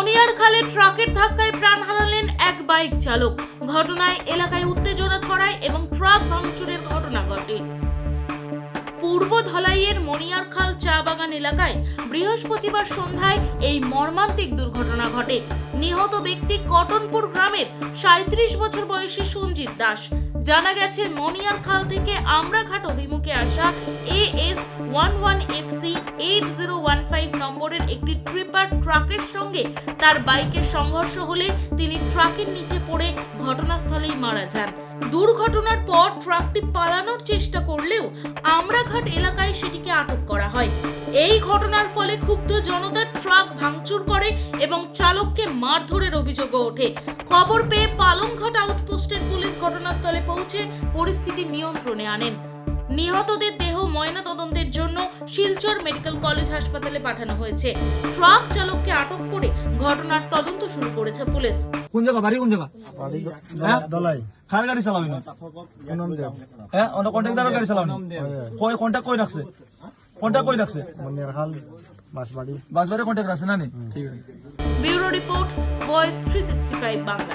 Monier খালে ট্রাকের ধাক্কায় প্রাণ হারালেন এক বাইক চালক। ঘটনায় এলাকায় উত্তেজনা ছড়ায় এবং ট্রাক ভাঙচুরের ঘটনা ঘটে। পূর্ব ধলাইয়ের মনিয়ারখাল চা বাগান এলাকায় বৃহস্পতিবার সন্ধ্যায় এই মর্মান্তিক দুর্ঘটনা ঘটে। নিহত ব্যক্তি কটনপুর গ্রামের সাঁত্রিশ বছর বয়সী সঞ্জিত দাস। জানা গেছে মনিয়ারখাল থেকে আমরাঘাট অভিমুখে আসা A S one one F C eight zero one নম্বরের একটি ট্রিপার ট্রাকের সঙ্গে তার বাইকের সংঘর্ষ হলে তিনি ট্রাকের নিচে পড়ে ঘটনাস্থলেই মারা যান। দুর্ঘটনার পর ট্রাকটি পালানোর চেষ্টা করলেও আমরাঘাট এলাকায় সেটিকে আটক করা হয়। এই ঘটনার ফলে ক্ষুব্ধ জনতা ট্রাক ভাঙচুর করে এবং চালককে মারধরের অভিযোগও ওঠে। খবর পেয়ে পালংঘাট আউটপোস্টের পুলিশ ঘটনাস্থলে পৌঁছে পরিস্থিতি নিয়ন্ত্রণে আনেন। নিহতদের দেহ ময়না তদন্তের জন্য শিলচর মেডিকেল কলেজ হাসপাতালে পাঠানো হয়েছে। ট্রাক চালককে আটক করে ঘটনার তদন্ত শুরু করেছে পুলিশ। কোন জায়গা? বাড়ি কোন জায়গা? হ্যাঁ? দলাই খার গাড়ি চালাবি না হ্যাঁ? অন্য কন্ট্রাক্টর গাড়ি চালাবি কই কন্ট্যাক্ট কই রাখছে? কন্ট্যাক্ট কই রাখছে? মনিয়ার খাল বাঁশবাড়ি বাস বাড়ি কন্ট্যাক্ট রাখছে না নি? ঠিক আছে। Bureau report voice three sixty five Bangla.